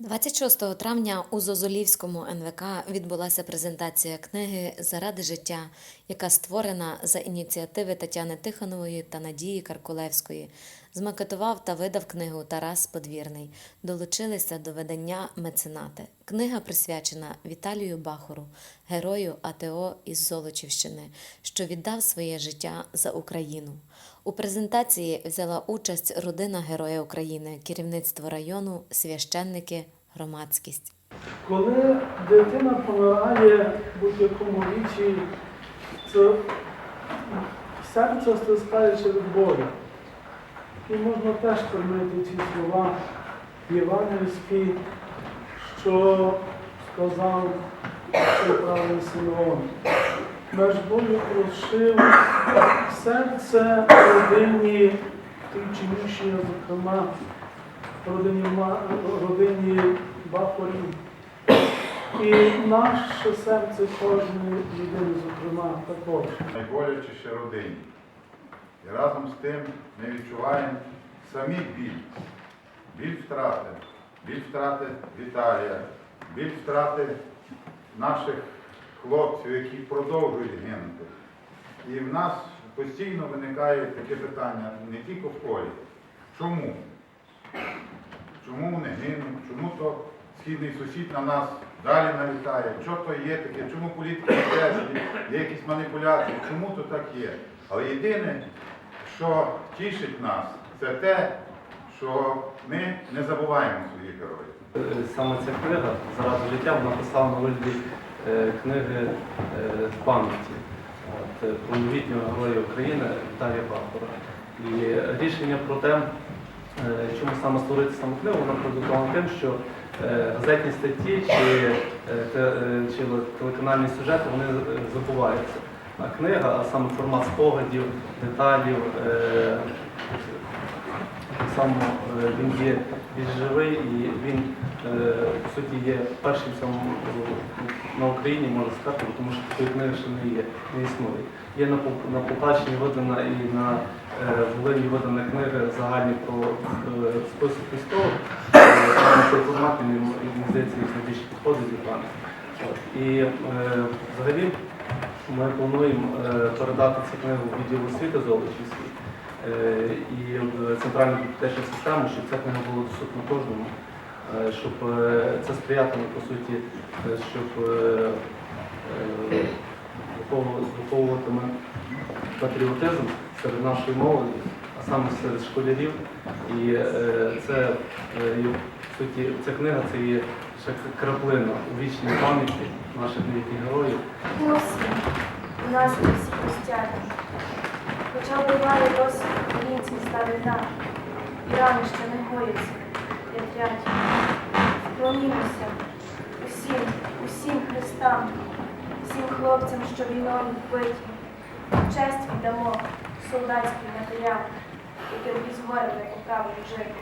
26 травня у Зозулівському НВК відбулася презентація книги Заради життя, яка створена за ініціативи Тетяни Тихонової та Надії Каркулевської. Змакетував та видав книгу Тарас Подвірний. Долучилися до видання меценати. Книга присвячена Віталію Бахору, герою АТО із Золочівщини, що віддав своє життя за Україну. У презентації взяла участь родина Героя України, керівництво району, священники, громадськість. Коли дитина помирає будь-якому віці, це серце стискається від болю. І можна теж прийняти ці слова євангельські, що сказав правий Симеон. Наш болю прошив серце родині Тичиніші, зокрема, родині, родині Бахорів. І наше серце кожної людини, зокрема, також. найболячіше родині. І разом з тим ми відчуваємо самі біль. Біль втрати, біль втрати Віталія, біль втрати наших хлопців, які продовжують гинути. І в нас постійно виникає таке питання не тільки в полі. Чому? Чому вони гинуть? Чому то східний сусід на нас далі налітає? Що то є таке? Чому політика теж є якісь маніпуляції? Чому то так є? Але єдине, що тішить нас, це те, що ми не забуваємо своїх героїв. Саме ця книга заради життя вона писала на вигляді е, книги е, пам'яті е, про новітнього героя України Віталія Бахора. І рішення про те, чому саме створити саму книгу, воно продиктовано тим, що газетні статті чи, чи телеканальні сюжети вони забуваються. Книга, а саме формат спогадів, деталів, е, так само е, він є більш живий і він, е, по суті, є першим цьому е, на Україні, можна сказати, тому що такої книги ще не є, не існує. Є на, на Полтавщині видана і на Волині видана книга загальні про список військових. Цей формат, мені здається, найбільше підходить до пам'яті. І взагалі ми плануємо е, передати цю книгу в відділ освіти Золочівський е, і в центральну бібліотечну систему, щоб ця книга була доступна кожному, е, щоб це сприятиме, по суті, щоб виховуватиме патріотизм серед нашої молоді, а саме серед школярів. І це, по суті, ця книга це є ще краплина у вічній пам'яті наших новітніх героїв. Нас всі простяги. Хоча буває досить українців старина, і рани ще не гояться, рятять. Склонімося усім, усім хрестам, всім хлопцям, що війною вбиті. Честь віддамо солдатський матеріал, яким із горем покажуть жити.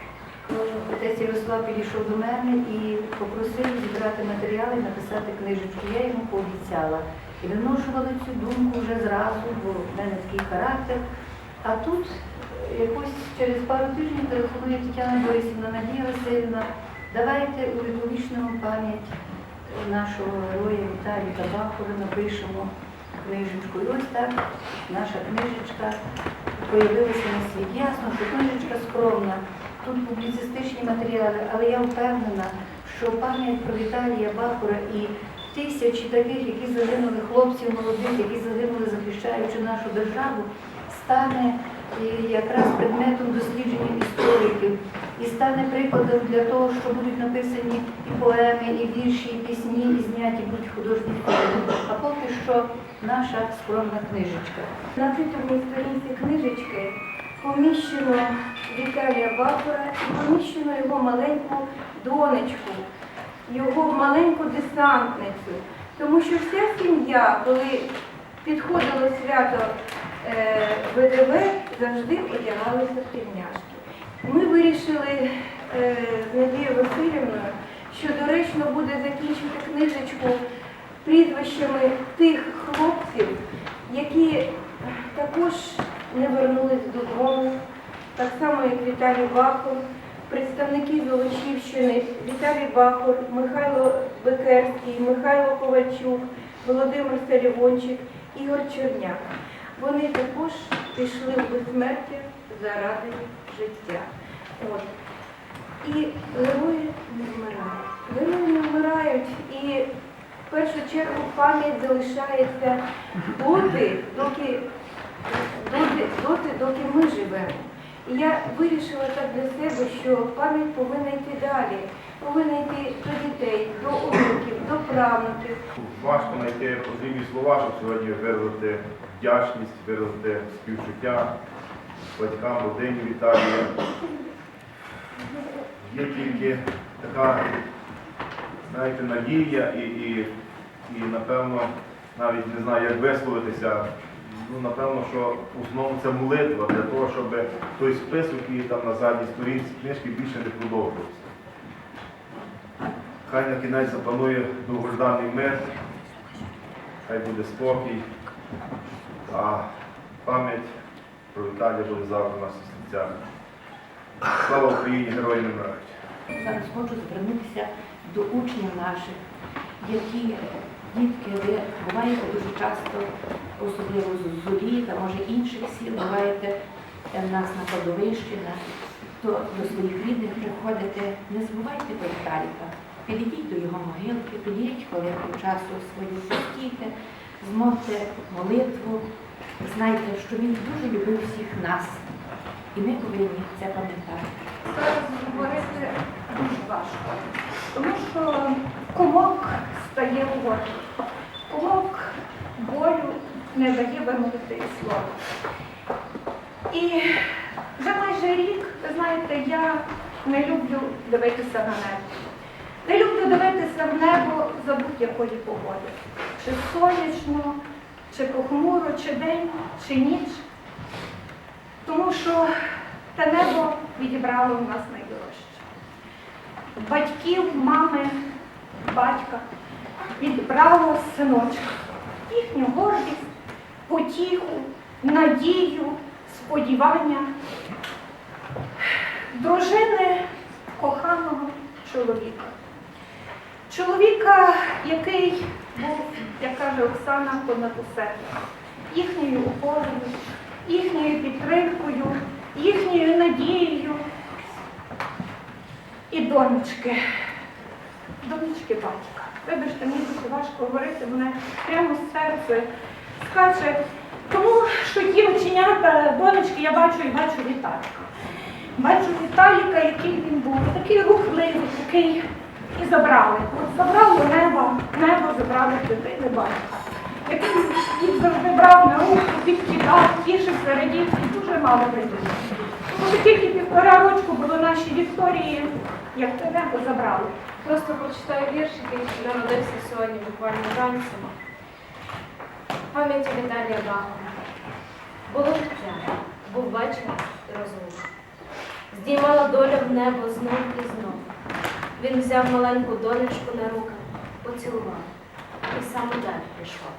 Отець Ярослав підійшов до мене і попросив зібрати матеріали написати книжечку. Я йому пообіцяла. І виношувала цю думку вже зразу, бо в мене такий характер. А тут е, якось через пару тижнів телефонує Тетяна Борисівна Надія Васильівна, давайте увіковічному пам'ять нашого героя Віталія Табахова напишемо книжечку. І ось так наша книжечка появилася на світ. Ясно, що книжечка скромна. Тут публіцистичні матеріали, але я впевнена, що пам'ять про Віталія Бахура і тисячі таких, які загинули хлопців молодих, які загинули, захищаючи нашу державу, стане якраз предметом дослідження істориків і стане прикладом для того, що будуть написані і поеми, і вірші, і пісні, і зняті будуть художні фільми. А поки що наша скромна книжечка. На титульній сторінці книжечки поміщено Віталія Бахора і поміщено його маленьку донечку, його в маленьку десантницю. Тому що вся сім'я, коли підходило свято е, ВДВ, завжди одягалися тельняшки. Ми вирішили е, з Надією Васильівною, що доречно буде закінчити книжечку прізвищами тих хлопців, які також не вернулись додому, так само як Віталій Бахов, представники Золочівщини Віталій Бахор, Михайло Бекерський, Михайло Ковальчук, Володимир Салівончик, Ігор Черняк. Вони також пішли в безсмертя заради життя. От. І герої не вмирають. Герої не вмирають. І в першу чергу пам'ять залишається доти, доки, доти, доти, доки ми живемо. І я вирішила так для себе, що пам'ять повинна йти далі, повинна йти до дітей, до онуків, до правнуків. Важко знайти потрібні слова, щоб сьогодні виразити вдячність, виразити співчуття батькам, родині Віталія. Є тільки така, знаєте, надія і, і, і напевно, навіть не знаю, як висловитися. Ну, напевно, що в основному це молитва для того, щоб той список, який там на задній сторінці книжки більше не продовжувався. Хай на кінець запанує довгожданий мир, хай буде спокій, а пам'ять про Віталія буде завжди в наших серцях. Слава Україні, героям не вмирають! Зараз хочу звернутися до учнів наших, які дітки, ви буваєте дуже часто, особливо з зорі та може інших сіл, буваєте в нас на кладовищинах, то до своїх рідних приходите, не забувайте про Віталіка. Підійдіть до його могилки, підійдіть хвилинку часу свою, постійте, змовте молитву. Знайте, що він дуже любив всіх нас. І ми повинні це пам'ятати. Зараз говорити дуже важко, тому що комок стає горлі. Комок болю не дає вимовити слово. І вже майже рік, ви знаєте, я не люблю дивитися на небо. Не люблю дивитися в небо за будь-якої погоди. Чи сонячно, чи похмуро, чи день, чи ніч. Тому що те небо відібрало в нас найдорожче. Батьків, мами, батька відбрало синочка, їхню гордість, потіху, надію, сподівання, дружини коханого чоловіка. Чоловіка, який був, як каже Оксана, понад усе, їхньою опорою, їхньою підтримкою, їхньою надією. І донечки, донечки батька. Вибачте, мені дуже важко говорити, мене прямо серце скаче. Тому що ті оченята, донечки, я бачу і бачу Віталіка. Бачу Віталіка, який він був, такий рухливий, такий. І забрали. От забрали небо, небо забрали дитини батька. Який їх завжди брав на руку, підкидав, тішився, радів і дуже мало радів. Тому що тільки півтора рочку було нашій Вікторії, як те небо забрали. Просто прочитаю вірш, який народився сьогодні буквально вранці. Пам'яті Віталія Бахова. Було життя, був вечір і розлука. Здіймала доля в небо знов і знов. Він взяв маленьку донечку на руки, поцілував і сам далі пішов.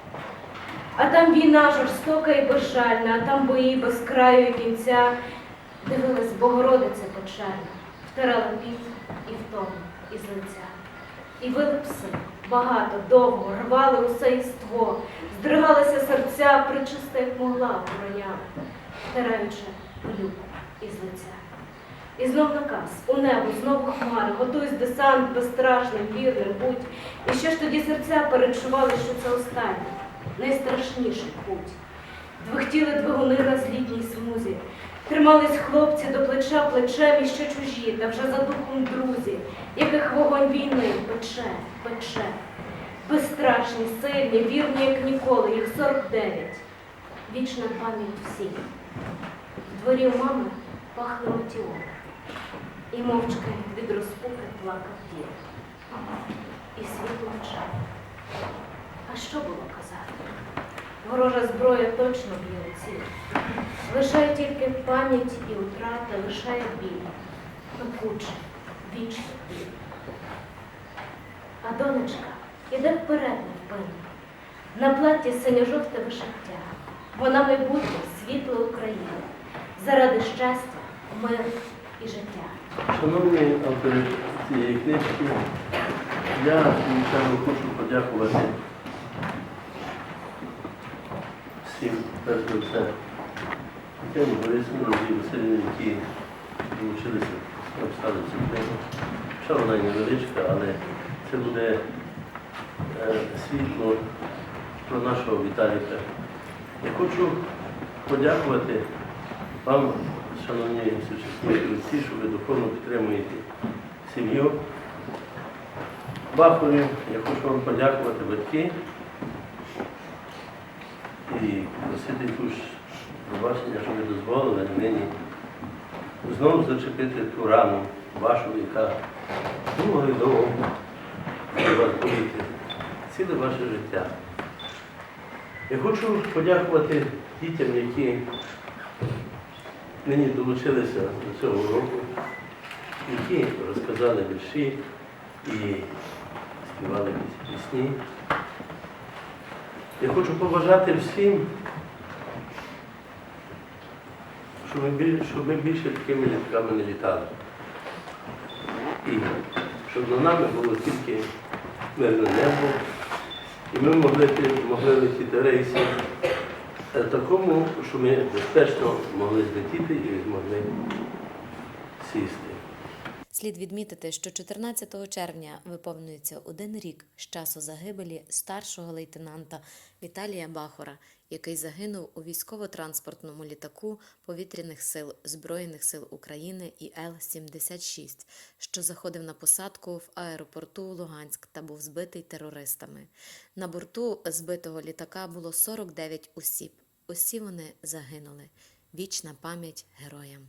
А там війна жорстока і безжальна, а там бої без краю і кінця. Дивилась Богородиця печальна, втирала піт і втому із лиця. І вили пси багато, довго, рвали усе єство, здригалися серця, причиста, як могла, вороняла, втираючи пилюку із лиця. І знов наказ у небо, знову хмари, готуйсь десант безстрашним, вірним будь. І ще ж тоді серця перечували, що це останній, найстрашніший путь. Двихтіли двигуни на злітній смузі, тримались хлопці до плеча плечем і ще чужі, та вже за духом друзі, яких вогонь війни пече, пече. Безстрашні, сильні, вірні, як ніколи, їх 49. Вічна пам'ять всіх. В дворі у мами пахло метіом. І мовчки від розпуки плакав дід. І світло мчав. А що було казати? Ворожа зброя точно б'є у ціль. Лишає тільки пам'ять і утрата, лишає біль. Пекуче, вічний біль. А донечка іде вперед невпинно. На платі синьо-жовте вишиття. Вона майбутнє світло України. Заради щастя, миру і життя. Шановні автори цієї книжки, я хочу подякувати всім, перш за все, Тетяні Борисовні, Розі Васильівні, які долучилися, написали цю книгу. Хоча вона й невеличка, але це буде е, світло про нашого Віталіка. Я хочу подякувати вам, шановні сучасні отці, що ви духовно підтримуєте сім'ю. Бахові, я хочу вам подякувати батьки і просити якусь пробачення, що ви дозволили нині знову зачепити ту рану вашу, яка довго і довго вас ціле ваше життя. Я хочу подякувати дітям, які нині долучилися до цього уроку, які розказали вірші і співали пісні. Я хочу побажати всім, щоб ми, біль- щоб ми більше такими літками не літали. І щоб над нами було тільки мирне небо, і ми могли, могли летіти рейси е, такому, що ми безпечно могли злетіти і змогли сісти. Слід відмітити, що 14 червня виповнюється один рік з часу загибелі старшого лейтенанта Віталія Бахора, який загинув у військово-транспортному літаку повітряних сил Збройних сил України ІЛ-76, що заходив на посадку в аеропорту Луганськ та був збитий терористами. На борту збитого літака було 49 осіб. Усі вони загинули. Вічна пам'ять героям.